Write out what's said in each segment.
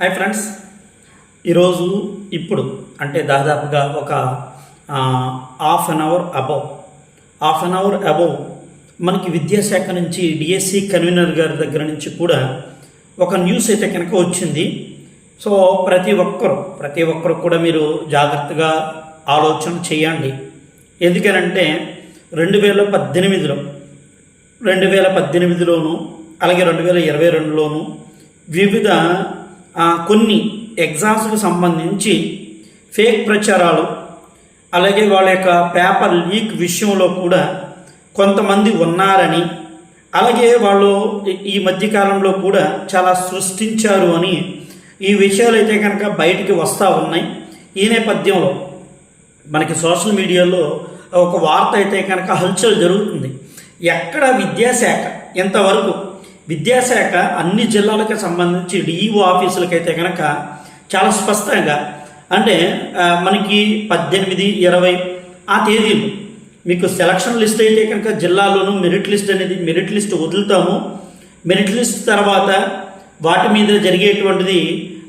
Hi friends ఈరోజు ఇప్పుడు అంటే దాదాపుగా ఒక half an hour above half an hour above మనకి విద్యాశాఖ నుంచి డిఎస్సి కన్వీనర్ గారి దగ్గర నుంచి కూడా ఒక న్యూస్ అయితే కనుక వచ్చింది. సో ప్రతి ఒక్కరు ప్రతి ఒక్కరు కూడా మీరు జాగ్రత్తగా ఆలోచన చేయండి. ఎందుకనంటే రెండు వేల పద్దెనిమిదిలో రెండు వేల పద్దెనిమిదిలోను అలాగే రెండు వేల ఇరవై రెండులోను వివిధ కొన్ని ఎగ్జామ్స్కి సంబంధించి ఫేక్ ప్రచారాలు అలాగే వాళ్ళ యొక్క పేపర్ లీక్ విషయంలో కూడా కొంతమంది ఉన్నారని అలాగే వాళ్ళు ఈ- ఈ మధ్యకాలంలో కూడా చాలా సృష్టించారు అని ఈ విషయాలు అయితే కనుక బయటికి వస్తూ ఉన్నాయి. ఈ నేపథ్యంలో మనకి సోషల్ మీడియాలో ఒక వార్త అయితే కనుక హల్చల్ జరుగుతుంది. ఎక్కడ విద్యాశాఖ ఇంతవరకు విద్యాశాఖ అన్ని జిల్లాలకు సంబంధించి డిఈఓ ఆఫీసులకైతే కనుక చాలా స్పష్టంగా అంటే మనకి పద్దెనిమిది ఇరవై ఆ తేదీలు మీకు సెలక్షన్ లిస్ట్ అయితే కనుక జిల్లాలోనూ మెరిట్ లిస్ట్ అనేది మెరిట్ లిస్ట్ వదులుతాము. మెరిట్ లిస్ట్ తర్వాత వాటి మీద జరిగేటువంటిది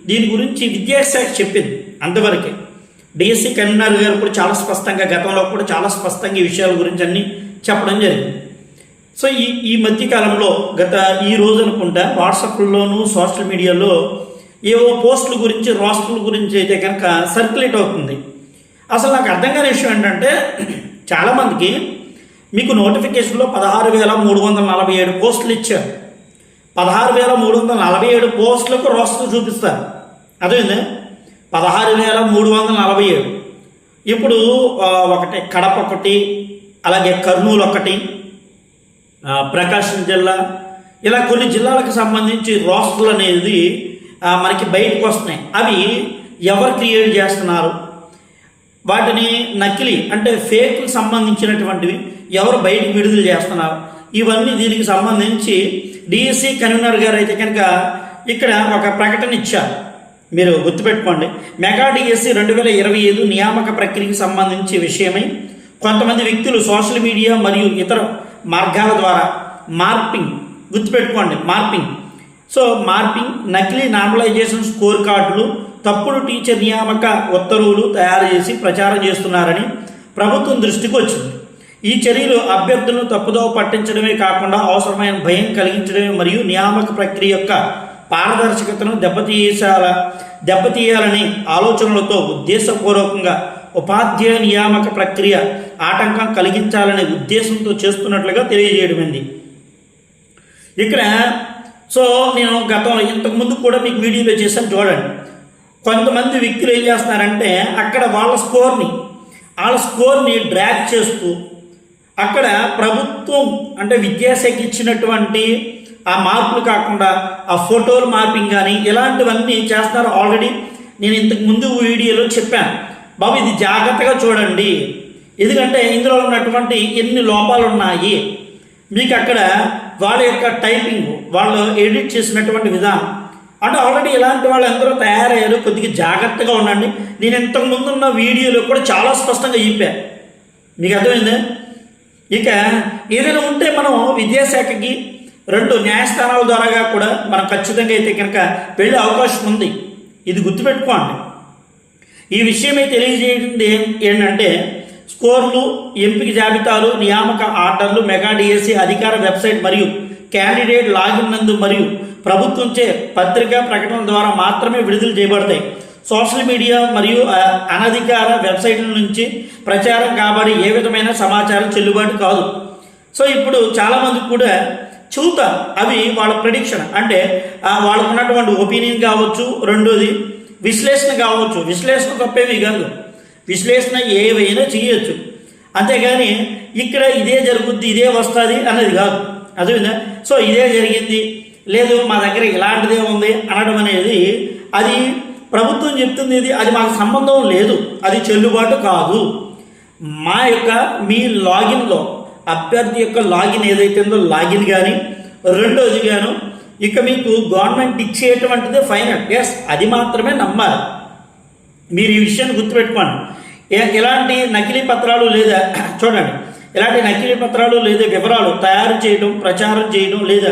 దీని గురించి విద్యాశాఖ చెప్పింది అంతవరకే. డిఎస్సి కన్వీనర్ గారు కూడా చాలా స్పష్టంగా గతంలో కూడా చాలా స్పష్టంగా ఈ విషయాల గురించి అన్ని చెప్పడం జరిగింది. సో ఈ ఈ మధ్యకాలంలో గత ఈ రోజు అనుకుంటా వాట్సాప్లోను సోషల్ మీడియాలో ఏవో పోస్టుల గురించి రాష్ట్రాల గురించి అయితే కనుక సర్క్యులేట్ అవుతుంది. అసలు నాకు అర్థం కాని విషయం ఏంటంటే చాలామందికి మీకు నోటిఫికేషన్లో పదహారు వేల మూడు వందల నలభై ఏడు పోస్టులు ఇచ్చారు. పదహారు వేల మూడు వందల నలభై ఏడు పోస్టులకు రోస్టర్ చూపిస్తారు. అదేంది? పదహారు వేల మూడు వందల నలభై ఏడు. ఇప్పుడు ఒకటి కడప ఒకటి అలాగే కర్నూలు ఒకటి ప్రకాశం జిల్లా. ఇలా కొన్ని జిల్లాలకు సంబంధించి రోస్టర్లు అనేది మనకి బయటకు వస్తున్నాయి. అవి ఎవరు క్రియేట్ చేస్తున్నారు? వాటిని నకిలీ అంటే ఫేక్కి సంబంధించినటువంటివి ఎవరు బయటకు విడుదల చేస్తున్నారు? ఇవన్నీ దీనికి సంబంధించి డిఎస్సి కన్వీనర్ గారు అయితే కనుక ఇక్కడ ఒక ప్రకటన ఇచ్చారు. మీరు గుర్తుపెట్టుకోండి. మెగా డిఎస్సి రెండు వేల ఇరవై ఐదు నియామక ప్రక్రియకి సంబంధించి విషయమై కొంతమంది వ్యక్తులు సోషల్ మీడియా మరియు ఇతర మార్గాల ద్వారా మార్పింగ్ గుర్తుపెట్టుకోండి మార్పింగ్. సో మార్పింగ్ నకిలీ నార్మలైజేషన్ స్కోర్ కార్డులు తప్పుడు టీచర్ నియామక ఉత్తర్వులు తయారు చేసి ప్రచారం చేస్తున్నారని ప్రభుత్వం దృష్టికి వచ్చింది. ఈ చర్యలు అభ్యర్థులను తప్పుదోవ పట్టించడమే కాకుండా అవసరమైన భయం కలిగించడమే మరియు నియామక ప్రక్రియ యొక్క పారదర్శకతను దెబ్బతీయాల దెబ్బతీయాలని ఆలోచనలతో ఉద్దేశపూర్వకంగా ఉపాధ్యాయ నియామక ప్రక్రియ ఆటంకం కలిగించాలనే ఉద్దేశంతో చేస్తున్నట్లుగా తెలియజేయడమైంది. ఇక్కడ సో నేను గతంలో ఇంతకుముందు కూడా మీకు వీడియోలో చేశాను చూడండి. కొంతమంది వ్యక్తులు ఏం చేస్తున్నారంటే అక్కడ వాళ్ళ స్కోర్ని వాళ్ళ స్కోర్ని డ్రాక్ చేస్తూ అక్కడ ప్రభుత్వం అంటే విద్యాశాఖ ఇచ్చినటువంటి ఆ మార్పులు కాకుండా ఆ ఫోటోలు మార్పింగ్ కానీ ఇలాంటివన్నీ చేస్తారు ఆల్రెడీ నేను ఇంతకు ముందు వీడియోలో చెప్పాను. బాబు ఇది జాగ్రత్తగా చూడండి. ఎందుకంటే ఇందులో ఉన్నటువంటి ఎన్ని లోపాలు ఉన్నాయి మీకు అక్కడ వాళ్ళ యొక్క టైపింగ్ వాళ్ళు ఎడిట్ చేసినటువంటి విధానం. అంటే ఆల్రెడీ ఇలాంటి వాళ్ళు అందరూ తయారయ్యారు కొద్దిగా జాగ్రత్తగా ఉండండి. నేను ఇంతకు ముందు ఉన్న వీడియోలో కూడా చాలా స్పష్టంగా చెప్పాను మీకు అర్థమైందా? ఇక ఏదైనా ఉంటే మనం విద్యాశాఖకి రెండు న్యాయస్థానాల ద్వారాగా కూడా మనం ఖచ్చితంగా అయితే కనుక వెళ్ళే అవకాశం ఉంది. ఇది గుర్తుపెట్టుకోండి. ఈ విషయమే తెలియజేయండి ఏంటంటే స్కోర్లు ఎంపిక జాబితాలు నియామక ఆర్డర్లు మెగా డిఎస్సి అధికార వెబ్సైట్ మరియు క్యాండిడేట్ లాగిన్ నందు మరియు ప్రభుత్వంచే పత్రికా ప్రకటన ద్వారా మాత్రమే విడుదల చేయబడతాయి. సోషల్ మీడియా మరియు అనధికార వెబ్సైట్ల నుంచి ప్రచారం కాబడి ఏ విధమైన సమాచారం చెల్లుబాటు కాదు. సో ఇప్పుడు చాలామంది కూడా చూస్తారు అవి వాళ్ళ ప్రిడిక్షన్. అంటే వాళ్ళకున్నటువంటి ఒపీనియన్ కావచ్చు రెండోది విశ్లేషణ కావచ్చు. విశ్లేషణ తప్పేమీ కాదు. విశ్లేషణ ఏవైనా చేయొచ్చు. అంతేగాని ఇక్కడ ఇదే జరుగుద్ది ఇదే వస్తుంది అన్నది కాదు. అదేవిధంగా సో ఇదే జరిగింది. లేదు మా దగ్గర ఇలాంటిదే ఉంది అనడం అనేది అది ప్రభుత్వం చెప్తుంది ఇది అది మాకు సంబంధం లేదు. అది చెల్లుబాటు కాదు. మా యొక్క మీ లాగిన్లో అభ్యర్థి యొక్క లాగిన్ ఏదైతే ఉందో లాగిన్ కానీ రెండోది గాను ఇక మీకు గవర్నమెంట్ ఇచ్చేటువంటిదే ఫైనల్. ఎస్ అది మాత్రమే నమ్మాలి. మీరు ఈ విషయాన్ని గుర్తుపెట్టుకోండి. ఎలాంటి నకిలీ పత్రాలు లేదా చూడండి. ఎలాంటి నకిలీ పత్రాలు లేదా వివరాలు తయారు చేయడం ప్రచారం చేయడం లేదా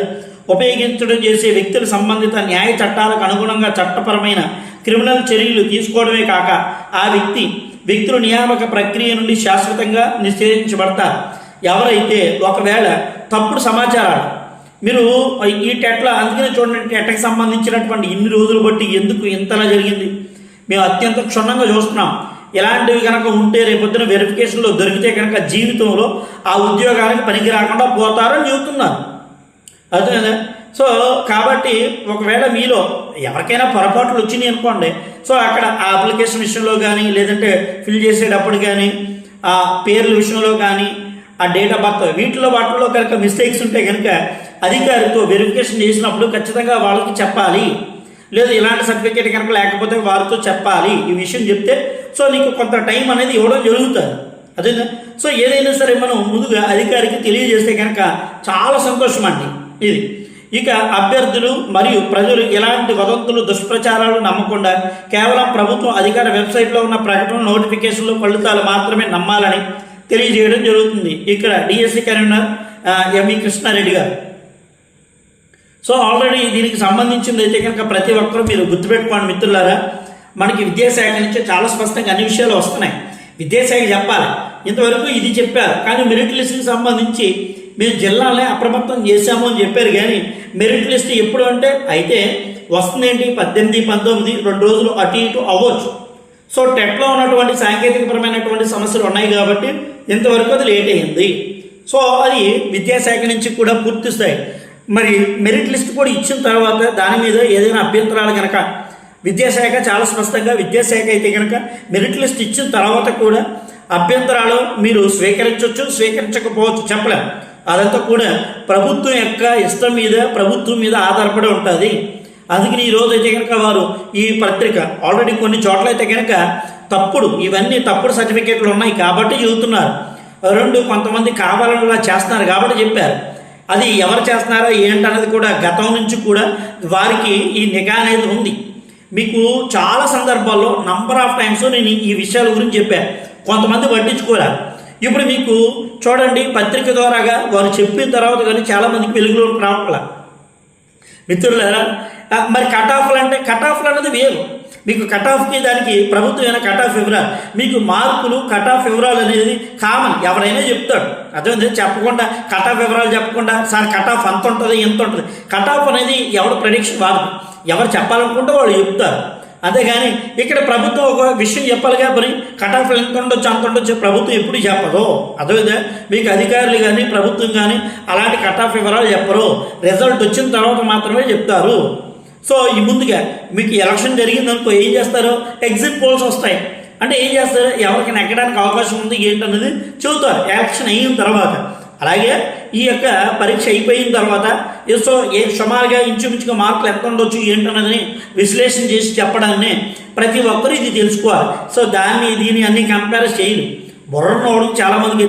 ఉపయోగించడం చేసే వ్యక్తుల సంబంధిత న్యాయ చట్టాలకు అనుగుణంగా చట్టపరమైన క్రిమినల్ చర్యలు తీసుకోవడమే కాక ఆ వ్యక్తి వ్యక్తుల నియామక ప్రక్రియ నుండి శాశ్వతంగా నిషేధించబడతారు. ఎవరైతే ఒకవేళ తప్పుడు సమాచారాలు మీరు ఈ టెట్ల అందుకనే చూడండి టెట్కి సంబంధించినటువంటి ఇన్ని రోజులు బట్టి ఎందుకు ఇంతలా జరిగింది? మేము అత్యంత క్షుణ్ణంగా చూస్తున్నాం. ఇలాంటివి కనుక ఉంటే రేపొద్దున వెరిఫికేషన్లో దొరికితే కనుక జీవితంలో ఆ ఉద్యోగానికి పనికి రాకుండా పోతారని చెబుతున్నారు. అదే సో కాబట్టి ఒకవేళ మీలో ఎవరికైనా పొరపాట్లు వచ్చినాయి అనుకోండి సో అక్కడ ఆ అప్లికేషన్ విషయంలో కానీ లేదంటే ఫిల్ చేసేటప్పుడు కానీ ఆ పేర్ల విషయంలో కానీ ఆ డేట్ ఆఫ్ బర్త్. వీటిలో వాటిలో కనుక మిస్టేక్స్ ఉంటే కనుక అధికారితో వెరిఫికేషన్ చేసినప్పుడు ఖచ్చితంగా వాళ్ళకి చెప్పాలి. లేదు ఇలాంటి సర్టిఫికేట్ కనుక లేకపోతే వారితో చెప్పాలి. ఈ విషయం చెప్తే సో నీకు కొంత టైం అనేది ఇవ్వడం జరుగుతుంది. అదే సో ఏదైనా సరే మనం ముందుగా అధికారికి తెలియజేస్తే కనుక చాలా సంతోషం అండి ఇది. ఇక అభ్యర్థులు మరియు ప్రజలు ఎలాంటి వదంతులు దుష్ప్రచారాలు నమ్మకుండా కేవలం ప్రభుత్వం అధికార వెబ్సైట్లో ఉన్న ప్రకటన నోటిఫికేషన్లు ఫలితాలు మాత్రమే నమ్మాలని తెలియజేయడం జరుగుతుంది. ఇక్కడ డిఎస్సి కన్వీనర్ ఎంవి కృష్ణారెడ్డి గారు. సో ఆల్రెడీ దీనికి సంబంధించింది అయితే కనుక ప్రతి ఒక్కరూ మీరు గుర్తుపెట్టుకోండి మిత్రులారా మనకి విద్యాశాఖ నుంచి చాలా స్పష్టంగా అన్ని విషయాలు వస్తున్నాయి. విద్యాశాఖ చెప్పాలి. ఇంతవరకు ఇది చెప్పారు. కానీ మెరిట్ లిస్ట్కి సంబంధించి మేము జిల్లాలే అప్రమత్తం చేశాము అని చెప్పారు. కానీ మెరిట్ లిస్ట్ ఎప్పుడు అంటే అయితే వస్తుందేంటి? పద్దెనిమిది పంతొమ్మిది రెండు రోజులు అటు ఇటు అవ్వచ్చు. సో టెట్లో ఉన్నటువంటి సాంకేతికపరమైనటువంటి సమస్యలు ఉన్నాయి కాబట్టి ఇంతవరకు అది లేట్ అయింది. సో అది విద్యాశాఖ నుంచి కూడా పూర్తి స్థాయి. మరి మెరిట్ లిస్ట్ కూడా ఇచ్చిన తర్వాత దాని మీద ఏదైనా అభ్యంతరాలు కనుక విద్యాశాఖ చాలా స్పష్టంగా విద్యాశాఖ అయితే కనుక మెరిట్ లిస్ట్ ఇచ్చిన తర్వాత కూడా అభ్యంతరాలు మీరు స్వీకరించవచ్చు స్వీకరించకపోవచ్చు చెప్పలేం. అదంతా కూడా ప్రభుత్వం యొక్క ఇష్టం మీద ప్రభుత్వం మీద ఆధారపడి ఉంటుంది. అందుకని ఈ రోజు అయితే కనుక వారు ఈ పత్రిక ఆల్రెడీ కొన్ని చోట్ల అయితే కనుక తప్పుడు ఇవన్నీ తప్పుడు సర్టిఫికేట్లు ఉన్నాయి కాబట్టి చెబుతున్నారు. రెండు కొంతమంది కావాలని ఇలా చేస్తున్నారు కాబట్టి చెప్పారు. అది ఎవరు చేస్తున్నారో ఏంటన్నది కూడా గతం నుంచి కూడా వారికి ఈ నిఘా అనేది ఉంది. మీకు చాలా సందర్భాల్లో నంబర్ ఆఫ్ టైమ్స్ నేను ఈ విషయాల గురించి చెప్పాను కొంతమంది పట్టించుకోరారు ఇప్పుడు మీకు చూడండి పత్రిక ద్వారాగా వారు చెప్పిన తర్వాత కానీ చాలామందికి వెలుగులో రావట్లేదు మిత్రులారా మరి కట్ ఆఫ్లు అంటే కట్ ఆఫ్లు అన్నది వేరు. మీకు కట్ ఆఫ్కి దానికి ప్రభుత్వం కట్ ఆఫ్ వివరాలు మీకు మార్కులు కట్ ఆఫ్ వివరాలు అనేది కామన్ ఎవరైనా చెప్తాడు. అదే చెప్పకుండా కట్ ఆఫ్ వివరాలు చెప్పకుండా సార్ కట్ ఆఫ్ అంత ఉంటుంది ఎంత ఉంటుంది కట్ ఆఫ్ అనేది ఎవరు ప్రొడిక్షన్ వారు ఎవరు చెప్పాలనుకుంటే వాళ్ళు చెప్తారు. అంతేగాని ఇక్కడ ప్రభుత్వం ఒక విషయం చెప్పాలి కాబట్టి కట్ ఆఫ్ ఎంత ఉండొచ్చు అంత ఉండొచ్చు ప్రభుత్వం ఎప్పుడు చెప్పదు. అదే మీకు అధికారులు కానీ ప్రభుత్వం కానీ అలాంటి కట్ ఆఫ్ వివరాలు చెప్పరు. రిజల్ట్ వచ్చిన తర్వాత మాత్రమే చెప్తారు. సో ఈ ముందుగా మీకు ఎలక్షన్ జరిగిందనుకో ఏం చేస్తారు? ఎగ్జిట్ పోల్స్ వస్తాయి. అంటే ఏం చేస్తారు? ఎవరికి నెగ్గడానికి అవకాశం ఉంది ఏంటన్నది చెబుతారు. ఎలక్షన్ అయిన తర్వాత. అలాగే ఈ యొక్క పరీక్ష అయిపోయిన తర్వాత సో ఏ సుమారుగా ఇంచుమించుగా మార్కులు ఎంత ఉండొచ్చు ఏంటన్నదని విశ్లేషణ చేసి చెప్పడాన్ని ప్రతి ఒక్కరూ ఇది తెలుసుకోవాలి. సో దాన్ని దీన్ని అన్ని కంపేర్ చేయరు బుర్రనోడు చాలామందికి